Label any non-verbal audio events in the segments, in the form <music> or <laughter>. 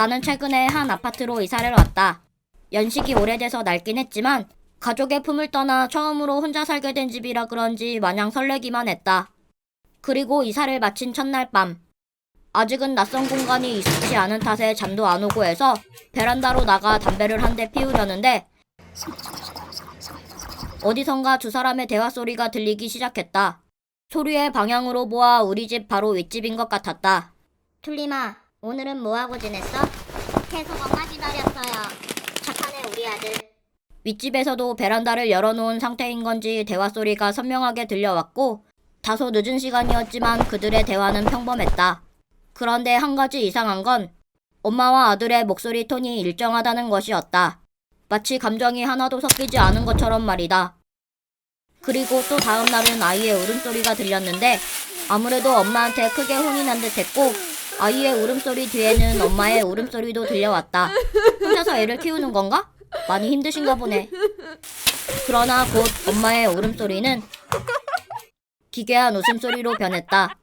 나는 최근에 한 아파트로 이사를 왔다. 연식이 오래돼서 낡긴 했지만 가족의 품을 떠나 처음으로 혼자 살게 된 집이라 그런지 마냥 설레기만 했다. 그리고 이사를 마친 첫날 밤. 아직은 낯선 공간이 익숙지 않은 탓에 잠도 안 오고 해서 베란다로 나가 담배를 한 대 피우려는데 어디선가 두 사람의 대화 소리가 들리기 시작했다. 소리의 방향으로 보아 우리 집 바로 윗집인 것 같았다. 툴리마, 오늘은 뭐하고 지냈어? 계속 엄마 기다렸어요. 착하네 우리 아들. 윗집에서도 베란다를 열어놓은 상태인 건지 대화 소리가 선명하게 들려왔고 다소 늦은 시간이었지만 그들의 대화는 평범했다. 그런데 한 가지 이상한 건 엄마와 아들의 목소리 톤이 일정하다는 것이었다. 마치 감정이 하나도 섞이지 않은 것처럼 말이다. 그리고 또 다음 날은 아이의 울음소리가 들렸는데 아무래도 엄마한테 크게 혼이 난 듯했고 아이의 울음소리 뒤에는 엄마의 울음소리도 들려왔다. 혼자서 애를 키우는 건가? 많이 힘드신가 보네. 그러나 곧 엄마의 울음소리는 기괴한 웃음소리로 변했다.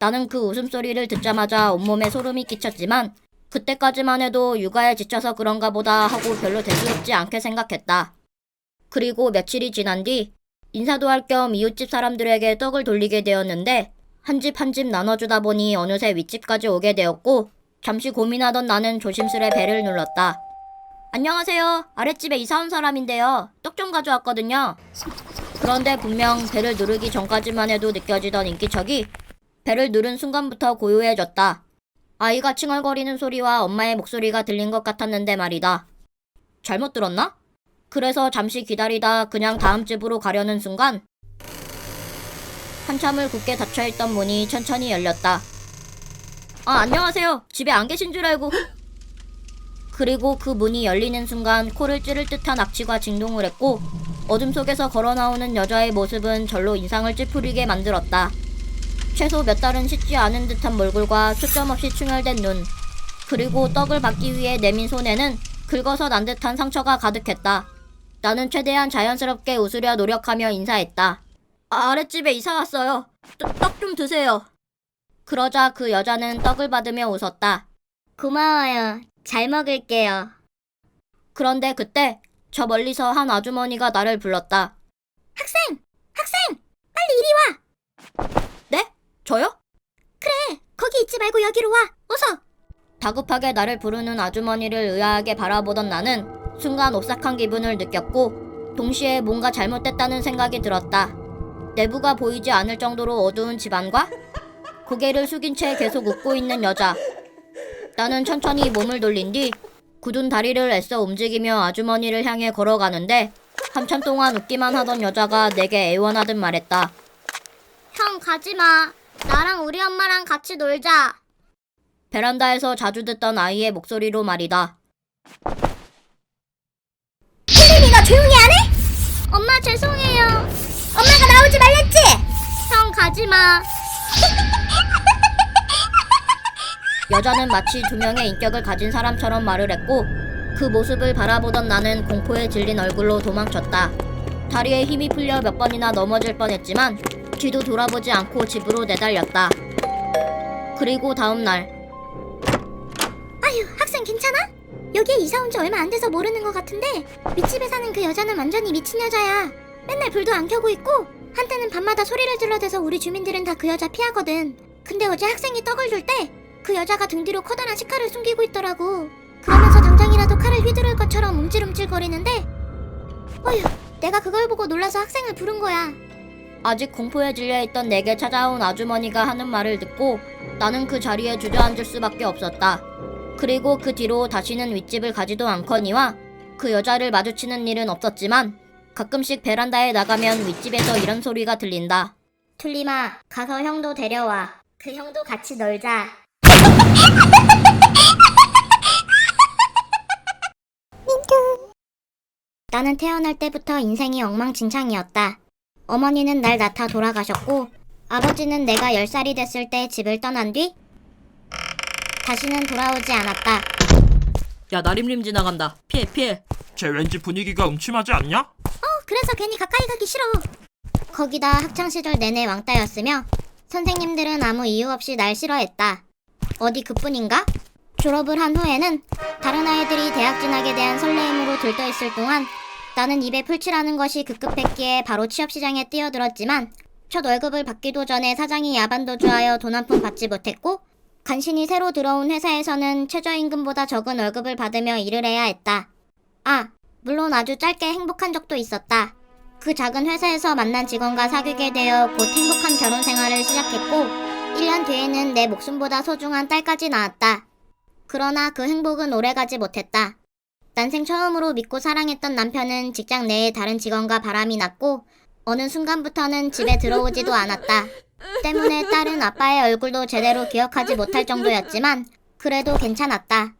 나는 그 웃음소리를 듣자마자 온몸에 소름이 끼쳤지만 그때까지만 해도 육아에 지쳐서 그런가 보다 하고 별로 대수롭지 않게 생각했다. 그리고 며칠이 지난 뒤 인사도 할 겸 이웃집 사람들에게 떡을 돌리게 되었는데 한 집 한 집 나눠주다 보니 어느새 윗집까지 오게 되었고 잠시 고민하던 나는 조심스레 배를 눌렀다. 안녕하세요. 아랫집에 이사 온 사람인데요. 떡 좀 가져왔거든요. 그런데 분명 배를 누르기 전까지만 해도 느껴지던 인기척이 배를 누른 순간부터 고요해졌다. 아이가 칭얼거리는 소리와 엄마의 목소리가 들린 것 같았는데 말이다. 잘못 들었나? 그래서 잠시 기다리다 그냥 다음 집으로 가려는 순간 한참을 굳게 닫혀있던 문이 천천히 열렸다. 아, 안녕하세요. 집에 안 계신 줄 알고. 그리고 그 문이 열리는 순간 코를 찌를 듯한 악취가 진동을 했고 어둠 속에서 걸어 나오는 여자의 모습은 절로 인상을 찌푸리게 만들었다. 최소 몇 달은 씻지 않은 듯한 몰골과 초점 없이 충혈된 눈, 그리고 떡을 받기 위해 내민 손에는 긁어서 난 듯한 상처가 가득했다. 나는 최대한 자연스럽게 웃으려 노력하며 인사했다. 아, 아랫집에 이사 왔어요. 떡 좀 드세요. 그러자 그 여자는 떡을 받으며 웃었다. 고마워요. 잘 먹을게요. 그런데 그때 저 멀리서 한 아주머니가 나를 불렀다. 학생! 학생! 빨리 이리 와! 네? 저요? 그래! 거기 있지 말고 여기로 와! 어서! 다급하게 나를 부르는 아주머니를 의아하게 바라보던 나는 순간 오싹한 기분을 느꼈고 동시에 뭔가 잘못됐다는 생각이 들었다. 내부가 보이지 않을 정도로 어두운 집안과 고개를 숙인 채 계속 웃고 있는 여자. 나는 천천히 몸을 돌린 뒤 굳은 다리를 애써 움직이며 아주머니를 향해 걸어가는데 한참 동안 웃기만 하던 여자가 내게 애원하듯 말했다. 형 가지 마. 나랑 우리 엄마랑 같이 놀자. 베란다에서 자주 듣던 아이의 목소리로 말이다. 너 조용히 안 해? 엄마 죄송해요. 엄마가 나오지 말랬지? 형 가지 마. <laughs> 여자는 마치 두 명의 인격을 가진 사람처럼 말을 했고 그 모습을 바라보던 나는 공포에 질린 얼굴로 도망쳤다. 다리에 힘이 풀려 몇 번이나 넘어질 뻔했지만 뒤도 돌아보지 않고 집으로 내달렸다. 그리고 다음 날 아휴, 학생 괜찮아? 여기에 이사 온 지 얼마 안 돼서 모르는 것 같은데 윗집에 사는 그 여자는 완전히 미친 여자야. 맨날 불도 안 켜고 있고 한때는 밤마다 소리를 질러대서 우리 주민들은 다 그 여자 피하거든. 근데 어제 학생이 떡을 줄 때 그 여자가 등 뒤로 커다란 식칼을 숨기고 있더라고. 그러면서 당장이라도 칼을 휘두를 것처럼 움찔움찔거리는데 어휴, 내가 그걸 보고 놀라서 학생을 부른 거야. 아직 공포에 질려있던 내게 찾아온 아주머니가 하는 말을 듣고 나는 그 자리에 주저앉을 수밖에 없었다. 그리고 그 뒤로 다시는 윗집을 가지도 않거니와 그 여자를 마주치는 일은 없었지만 가끔씩 베란다에 나가면 윗집에서 이런 소리가 들린다. 툴리마, 가서 형도 데려와. 그 형도 같이 놀자. 나는 태어날 때부터 인생이 엉망진창이었다. 어머니는 날 낳다 돌아가셨고, 아버지는 내가 10살이 됐을 때 집을 떠난 뒤, 다시는 돌아오지 않았다. 야, 나림림 지나간다. 피해, 피해. 쟤 왠지 분위기가 음침하지 않냐? 어, 그래서 괜히 가까이 가기 싫어. 거기다 학창시절 내내 왕따였으며, 선생님들은 아무 이유 없이 날 싫어했다. 어디 그뿐인가? 졸업을 한 후에는 다른 아이들이 대학 진학에 대한 설레임으로 들떠있을 동안 나는 입에 풀칠하는 것이 급급했기에 바로 취업시장에 뛰어들었지만 첫 월급을 받기도 전에 사장이 야반도주하여 돈 한 푼 받지 못했고 간신히 새로 들어온 회사에서는 최저임금보다 적은 월급을 받으며 일을 해야 했다. 아, 물론 아주 짧게 행복한 적도 있었다. 그 작은 회사에서 만난 직원과 사귀게 되어 곧 행복한 결혼 생활을 시작했고 1년 뒤에는 내 목숨보다 소중한 딸까지 낳았다. 그러나 그 행복은 오래가지 못했다. 난생 처음으로 믿고 사랑했던 남편은 직장 내에 다른 직원과 바람이 났고 어느 순간부터는 집에 들어오지도 않았다. 때문에 딸은 아빠의 얼굴도 제대로 기억하지 못할 정도였지만 그래도 괜찮았다.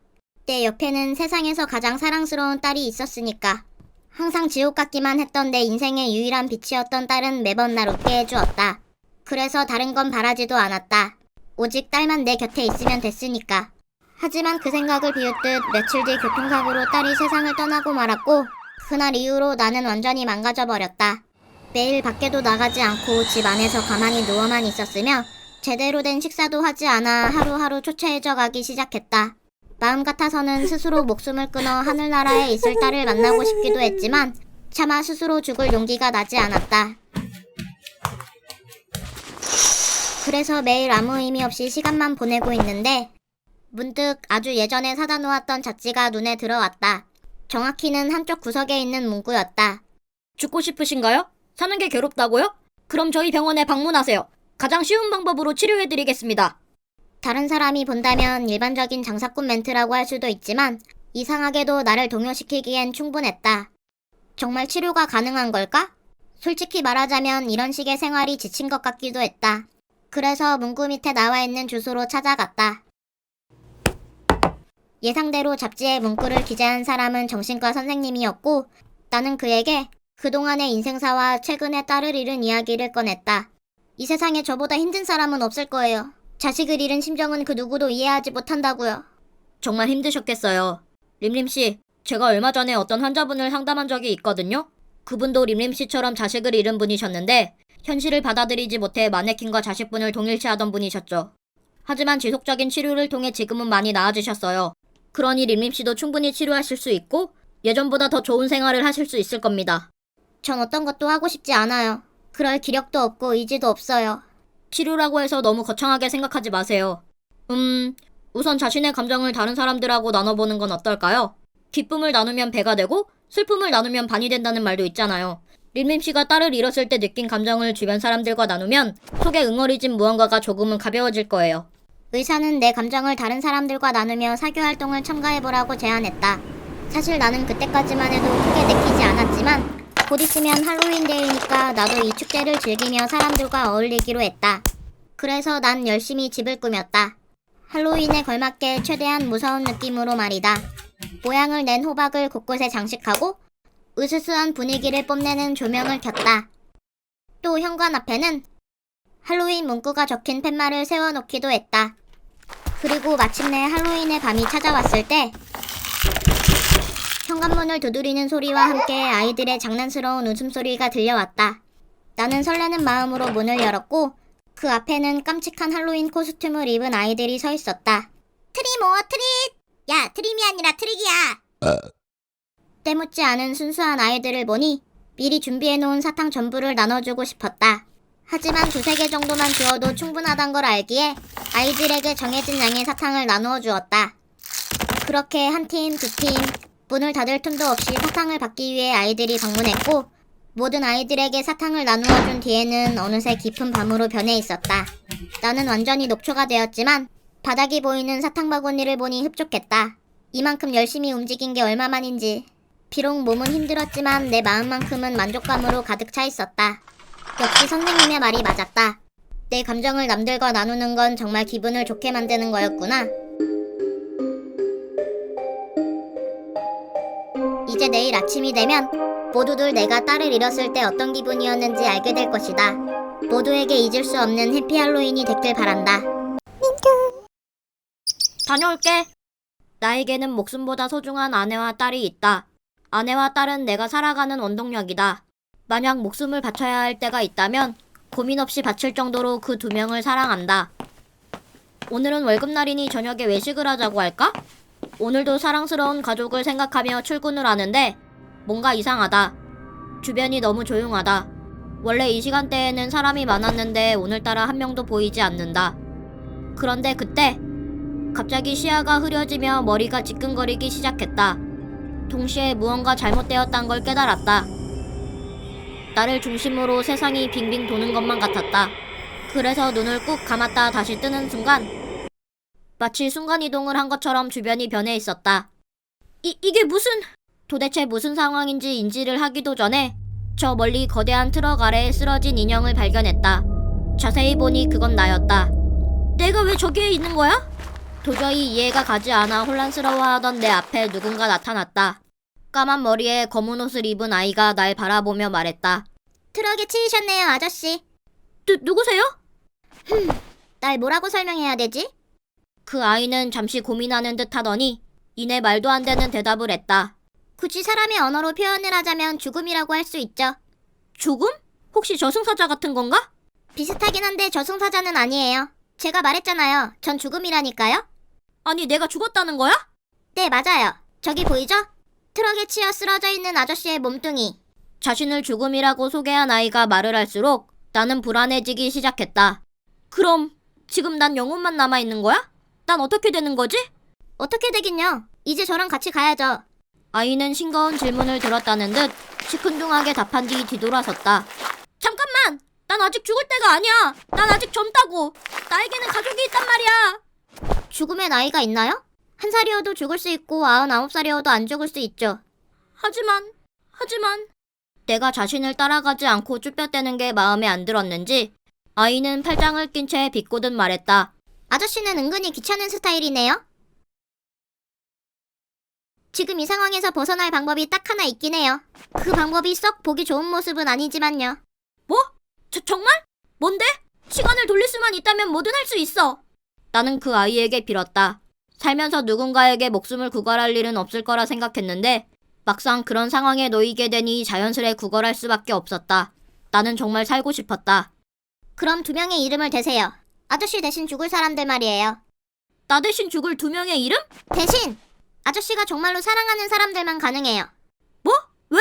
내 옆에는 세상에서 가장 사랑스러운 딸이 있었으니까. 항상 지옥 같기만 했던 내 인생의 유일한 빛이었던 딸은 매번 날 웃게 해주었다. 그래서 다른 건 바라지도 않았다. 오직 딸만 내 곁에 있으면 됐으니까. 하지만 그 생각을 비웃듯 며칠 뒤 교통사고로 딸이 세상을 떠나고 말았고 그날 이후로 나는 완전히 망가져 버렸다. 매일 밖에도 나가지 않고 집 안에서 가만히 누워만 있었으며 제대로 된 식사도 하지 않아 하루하루 초췌해져 가기 시작했다. 마음 같아서는 스스로 목숨을 끊어 하늘나라에 있을 딸을 만나고 싶기도 했지만 차마 스스로 죽을 용기가 나지 않았다. 그래서 매일 아무 의미 없이 시간만 보내고 있는데 문득 아주 예전에 사다 놓았던 잡지가 눈에 들어왔다. 정확히는 한쪽 구석에 있는 문구였다. 죽고 싶으신가요? 사는 게 괴롭다고요? 그럼 저희 병원에 방문하세요. 가장 쉬운 방법으로 치료해드리겠습니다. 다른 사람이 본다면 일반적인 장사꾼 멘트라고 할 수도 있지만 이상하게도 나를 동요시키기엔 충분했다. 정말 치료가 가능한 걸까? 솔직히 말하자면 이런 식의 생활이 지친 것 같기도 했다. 그래서 문구 밑에 나와 있는 주소로 찾아갔다. 예상대로 잡지에 문구를 기재한 사람은 정신과 선생님이었고 나는 그에게 그동안의 인생사와 최근에 딸을 잃은 이야기를 꺼냈다. 이 세상에 저보다 힘든 사람은 없을 거예요. 자식을 잃은 심정은 그 누구도 이해하지 못한다고요. 정말 힘드셨겠어요. 림림씨, 제가 얼마 전에 어떤 환자분을 상담한 적이 있거든요. 그분도 림림씨처럼 자식을 잃은 분이셨는데 현실을 받아들이지 못해 마네킹과 자식분을 동일시하던 분이셨죠. 하지만 지속적인 치료를 통해 지금은 많이 나아지셨어요. 그러니 림림씨도 충분히 치료하실 수 있고 예전보다 더 좋은 생활을 하실 수 있을 겁니다. 전 어떤 것도 하고 싶지 않아요. 그럴 기력도 없고 의지도 없어요. 치료라고 해서 너무 거창하게 생각하지 마세요. 음, 우선 자신의 감정을 다른 사람들하고 나눠보는 건 어떨까요? 기쁨을 나누면 배가 되고 슬픔을 나누면 반이 된다는 말도 있잖아요. 림림 씨가 딸을 잃었을 때 느낀 감정을 주변 사람들과 나누면 속에 응어리진 무언가가 조금은 가벼워질 거예요. 의사는 내 감정을 다른 사람들과 나누며 사교 활동을 첨가해보라고 제안했다. 사실 나는 그때까지만 해도 크게 내키지 않았지만 곧 있으면 할로윈 데이니까 나도 이 축제를 즐기며 사람들과 어울리기로 했다. 그래서 난 열심히 집을 꾸몄다. 할로윈에 걸맞게 최대한 무서운 느낌으로 말이다. 모양을 낸 호박을 곳곳에 장식하고 으스스한 분위기를 뽐내는 조명을 켰다. 또 현관 앞에는 할로윈 문구가 적힌 팻말을 세워놓기도 했다. 그리고 마침내 할로윈의 밤이 찾아왔을 때 현관문을 두드리는 소리와 함께 아이들의 장난스러운 웃음소리가 들려왔다. 나는 설레는 마음으로 문을 열었고 그 앞에는 깜찍한 할로윈 코스튬을 입은 아이들이 서 있었다. 트리모 트릿! 야 트림이 아니라 트릭이야! 때묻지 않은 순수한 아이들을 보니 미리 준비해놓은 사탕 전부를 나눠주고 싶었다. 하지만 두세 개 정도만 주어도 충분하단 걸 알기에 아이들에게 정해진 양의 사탕을 나누어 주었다. 그렇게 한 팀, 두 팀, 문을 닫을 틈도 없이 사탕을 받기 위해 아이들이 방문했고 모든 아이들에게 사탕을 나누어 준 뒤에는 어느새 깊은 밤으로 변해 있었다. 나는 완전히 녹초가 되었지만 바닥이 보이는 사탕 바구니를 보니 흡족했다. 이만큼 열심히 움직인 게 얼마만인지. 비록 몸은 힘들었지만 내 마음만큼은 만족감으로 가득 차 있었다. 역시 선생님의 말이 맞았다. 내 감정을 남들과 나누는 건 정말 기분을 좋게 만드는 거였구나. 이제 내일 아침이 되면 모두들 내가 딸을 잃었을 때 어떤 기분이었는지 알게 될 것이다. 모두에게 잊을 수 없는 해피 할로윈이 됐길 바란다. 다녀올게. 나에게는 목숨보다 소중한 아내와 딸이 있다. 아내와 딸은 내가 살아가는 원동력이다. 만약 목숨을 바쳐야 할 때가 있다면 고민 없이 바칠 정도로 그 두 명을 사랑한다. 오늘은 월급날이니 저녁에 외식을 하자고 할까? 오늘도 사랑스러운 가족을 생각하며 출근을 하는데 뭔가 이상하다. 주변이 너무 조용하다. 원래 이 시간대에는 사람이 많았는데 오늘따라 한 명도 보이지 않는다. 그런데 그때 갑자기 시야가 흐려지며 머리가 지끈거리기 시작했다. 동시에 무언가 잘못되었단 걸 깨달았다. 나를 중심으로 세상이 빙빙 도는 것만 같았다. 그래서 눈을 꾹 감았다 다시 뜨는 순간 마치 순간이동을 한 것처럼 주변이 변해 있었다. 이, 이게 무슨 도대체 무슨 상황인지 인지를 하기도 전에 저 멀리 거대한 트럭 아래에 쓰러진 인형을 발견했다. 자세히 보니 그건 나였다. 내가 왜 저기에 있는 거야? 도저히 이해가 가지 않아 혼란스러워하던 내 앞에 누군가 나타났다. 까만 머리에 검은 옷을 입은 아이가 날 바라보며 말했다. 트럭에 치이셨네요, 아저씨. 누, 누구세요? 날 뭐라고 설명해야 되지? 그 아이는 잠시 고민하는 듯 하더니 이내 말도 안 되는 대답을 했다. 굳이 사람의 언어로 표현을 하자면 죽음이라고 할 수 있죠. 죽음? 혹시 저승사자 같은 건가? 비슷하긴 한데 저승사자는 아니에요. 제가 말했잖아요. 전 죽음이라니까요. 아니 내가 죽었다는 거야? 네, 맞아요. 저기 보이죠? 트럭에 치여 쓰러져 있는 아저씨의 몸뚱이. 자신을 죽음이라고 소개한 아이가 말을 할수록 나는 불안해지기 시작했다. 그럼 지금 난 영혼만 남아 있는 거야? 난 어떻게 되는 거지? 어떻게 되긴요? 이제 저랑 같이 가야죠. 아이는 싱거운 질문을 들었다는 듯 시큰둥하게 답한 뒤 뒤돌아섰다. 잠깐만! 난 아직 죽을 때가 아니야! 난 아직 젊다고! 나에게는 가족이 있단 말이야! 죽음의 나이가 있나요? 한 살이어도 죽을 수 있고 아흔아홉 살이어도 안 죽을 수 있죠. 하지만, 하지만. 내가 자신을 따라가지 않고 쭈뼛대는 게 마음에 안 들었는지 아이는 팔짱을 낀 채 비꼬듯 말했다. 아저씨는 은근히 귀찮은 스타일이네요. 지금 이 상황에서 벗어날 방법이 딱 하나 있긴 해요. 그 방법이 썩 보기 좋은 모습은 아니지만요. 뭐? 저, 정말? 뭔데? 시간을 돌릴 수만 있다면 뭐든 할 수 있어. 나는 그 아이에게 빌었다. 살면서 누군가에게 목숨을 구걸할 일은 없을 거라 생각했는데 막상 그런 상황에 놓이게 되니 자연스레 구걸할 수밖에 없었다. 나는 정말 살고 싶었다. 그럼 두 명의 이름을 대세요. 아저씨 대신 죽을 사람들 말이에요. 나 대신 죽을 두 명의 이름? 대신 아저씨가 정말로 사랑하는 사람들만 가능해요. 뭐? 왜?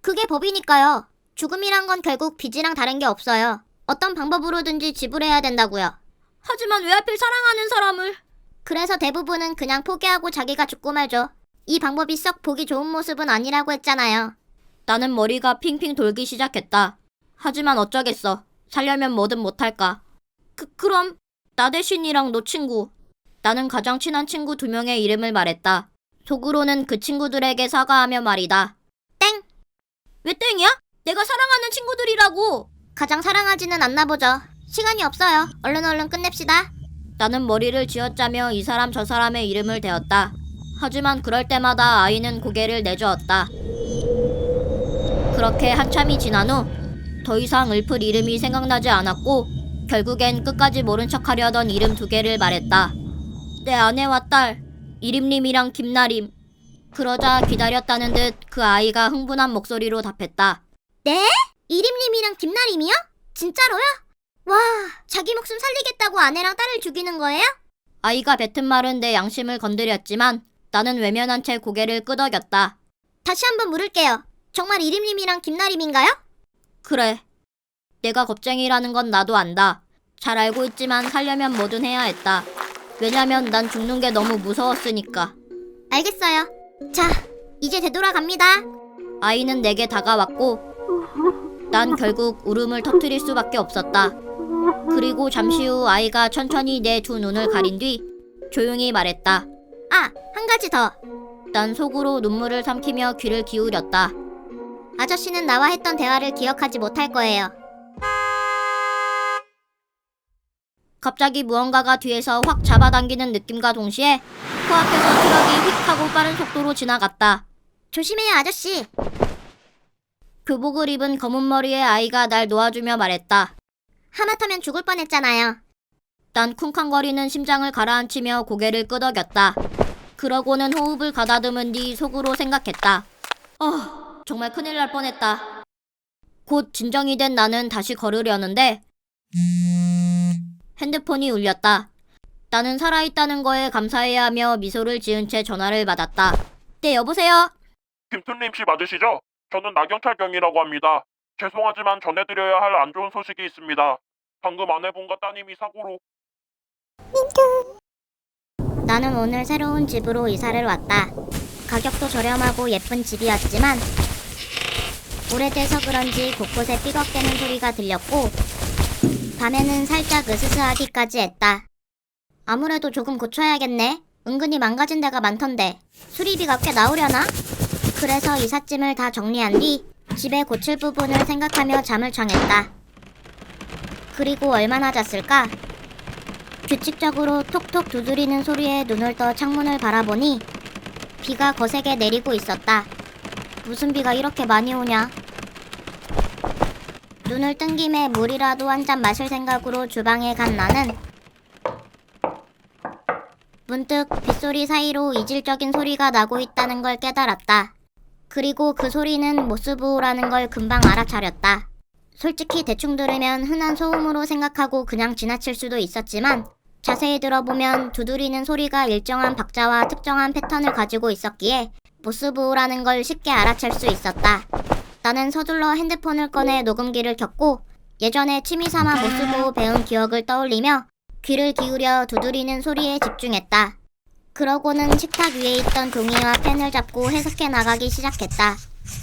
그게 법이니까요. 죽음이란 건 결국 빚이랑 다른 게 없어요. 어떤 방법으로든지 지불해야 된다고요. 하지만 왜 하필 사랑하는 사람을? 그래서 대부분은 그냥 포기하고 자기가 죽고 말죠. 이 방법이 썩 보기 좋은 모습은 아니라고 했잖아요. 나는 머리가 핑핑 돌기 시작했다. 하지만 어쩌겠어. 살려면 뭐든 못할까. 그, 그럼 나 대신이랑 너 친구. 나는 가장 친한 친구 두 명의 이름을 말했다. 속으로는 그 친구들에게 사과하며 말이다. 땡! 왜 땡이야? 내가 사랑하는 친구들이라고. 가장 사랑하지는 않나 보죠. 시간이 없어요. 얼른 얼른 끝냅시다. 나는 머리를 쥐어짜며 이 사람 저 사람의 이름을 대었다. 하지만 그럴 때마다 아이는 고개를 내저었다. 그렇게 한참이 지난 후 더 이상 읊을 이름이 생각나지 않았고 결국엔 끝까지 모른 척하려던 이름 두 개를 말했다. 내 아내와 딸 이림님이랑 김나림. 그러자 기다렸다는 듯 그 아이가 흥분한 목소리로 답했다. 네? 이림님이랑 김나림이요? 진짜로요? 와, 자기 목숨 살리겠다고 아내랑 딸을 죽이는 거예요? 아이가 뱉은 말은 내 양심을 건드렸지만 나는 외면한 채 고개를 끄덕였다. 다시 한번 물을게요. 정말 이림님이랑 김나림인가요? 그래. 내가 겁쟁이라는 건 나도 안다. 잘 알고 있지만 살려면 뭐든 해야 했다. 왜냐면 난 죽는 게 너무 무서웠으니까. 알겠어요. 자, 이제 되돌아갑니다. 아이는 내게 다가왔고, 난 결국 울음을 터뜨릴 수밖에 없었다. 그리고 잠시 후 아이가 천천히 내 두 눈을 가린 뒤 조용히 말했다. 아, 한 가지 더. 난 속으로 눈물을 삼키며 귀를 기울였다. 아저씨는 나와 했던 대화를 기억하지 못할 거예요. 갑자기 무언가가 뒤에서 확 잡아당기는 느낌과 동시에 코앞에서 트럭이 휙 하고 빠른 속도로 지나갔다. 조심해요, 아저씨. 교복을 입은 검은 머리의 아이가 날 놓아주며 말했다. 하마터면 죽을 뻔했잖아요. 난 쿵쾅거리는 심장을 가라앉히며 고개를 끄덕였다. 그러고는 호흡을 가다듬은 뒤 속으로 생각했다. 어, 정말 큰일 날 뻔했다. 곧 진정이 된 나는 다시 걸으려는데 핸드폰이 울렸다. 나는 살아있다는 거에 감사해야 하며 미소를 지은 채 전화를 받았다. 네, 여보세요? 김순림 씨 맞으시죠? 저는 나경찰경이라고 합니다. 죄송하지만 전해드려야 할 안 좋은 소식이 있습니다. 방금 아내분과 따님이 사고로 나는 오늘 새로운 집으로 이사를 왔다. 가격도 저렴하고 예쁜 집이었지만 오래돼서 그런지 곳곳에 삐걱대는 소리가 들렸고 밤에는 살짝 으스스하기까지 했다. 아무래도 조금 고쳐야겠네. 은근히 망가진 데가 많던데 수리비가 꽤 나오려나? 그래서 이삿짐을 다 정리한 뒤 집에 고칠 부분을 생각하며 잠을 청했다. 그리고 얼마나 잤을까? 규칙적으로 톡톡 두드리는 소리에 눈을 떠 창문을 바라보니 비가 거세게 내리고 있었다. 무슨 비가 이렇게 많이 오냐? 눈을 뜬 김에 물이라도 한 잔 마실 생각으로 주방에 간 나는 문득 빗소리 사이로 이질적인 소리가 나고 있다는 걸 깨달았다. 그리고 그 소리는 모스부호라는 걸 금방 알아차렸다. 솔직히 대충 들으면 흔한 소음으로 생각하고 그냥 지나칠 수도 있었지만 자세히 들어보면 두드리는 소리가 일정한 박자와 특정한 패턴을 가지고 있었기에 모스부호라는 걸 쉽게 알아챌 수 있었다. 나는 서둘러 핸드폰을 꺼내 녹음기를 켰고 예전에 취미 삼아 모스부호 배운 기억을 떠올리며 귀를 기울여 두드리는 소리에 집중했다. 그러고는 식탁 위에 있던 종이와 펜을 잡고 해석해 나가기 시작했다.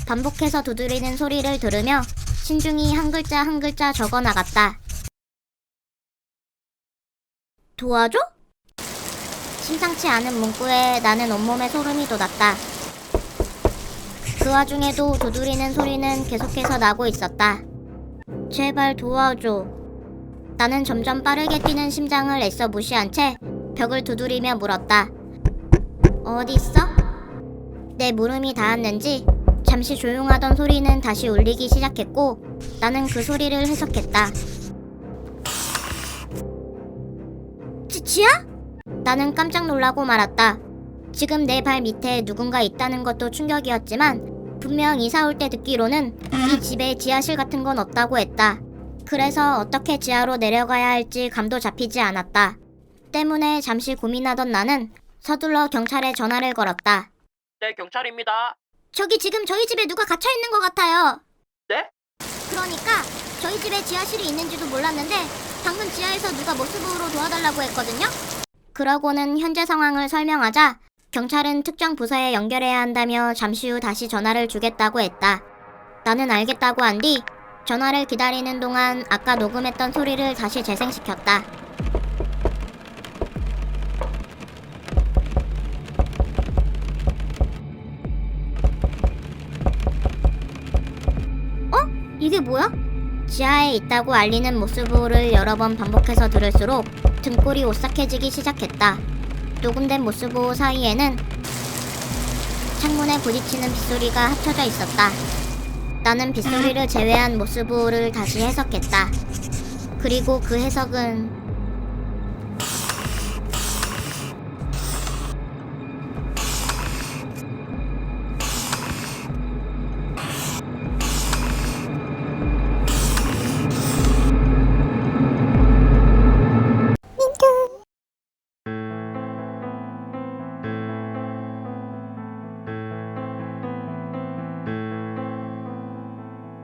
반복해서 두드리는 소리를 들으며 신중히 한 글자 한 글자 적어 나갔다. 도와줘? 심상치 않은 문구에 나는 온몸에 소름이 돋았다. 그 와중에도 두드리는 소리는 계속해서 나고 있었다. 제발 도와줘. 나는 점점 빠르게 뛰는 심장을 애써 무시한 채 벽을 두드리며 물었다. 어딨어? 내 물음이 닿았는지 잠시 조용하던 소리는 다시 울리기 시작했고 나는 그 소리를 해석했다. 지, 지야? 나는 깜짝 놀라고 말았다. 지금 내 발 밑에 누군가 있다는 것도 충격이었지만 분명 이사 올 때 듣기로는 이 집에 지하실 같은 건 없다고 했다. 그래서 어떻게 지하로 내려가야 할지 감도 잡히지 않았다. 때문에 잠시 고민하던 나는 서둘러 경찰에 전화를 걸었다. 네, 경찰입니다. 저기 지금 저희 집에 누가 갇혀 있는 것 같아요. 네? 그러니까 저희 집에 지하실이 있는지도 몰랐는데 방금 지하에서 누가 모스부호로 도와달라고 했거든요. 그러고는 현재 상황을 설명하자 경찰은 특정 부서에 연결해야 한다며 잠시 후 다시 전화를 주겠다고 했다. 나는 알겠다고 한 뒤 전화를 기다리는 동안 아까 녹음했던 소리를 다시 재생시켰다. 어? 이게 뭐야? 지하에 있다고 알리는 모스부호를 여러 번 반복해서 들을수록 등골이 오싹해지기 시작했다. 녹음된 모스부호 사이에는 창문에 부딪히는 빗소리가 합쳐져 있었다. 나는 빗소리를 제외한 모스부호를 다시 해석했다. 그리고 그 해석은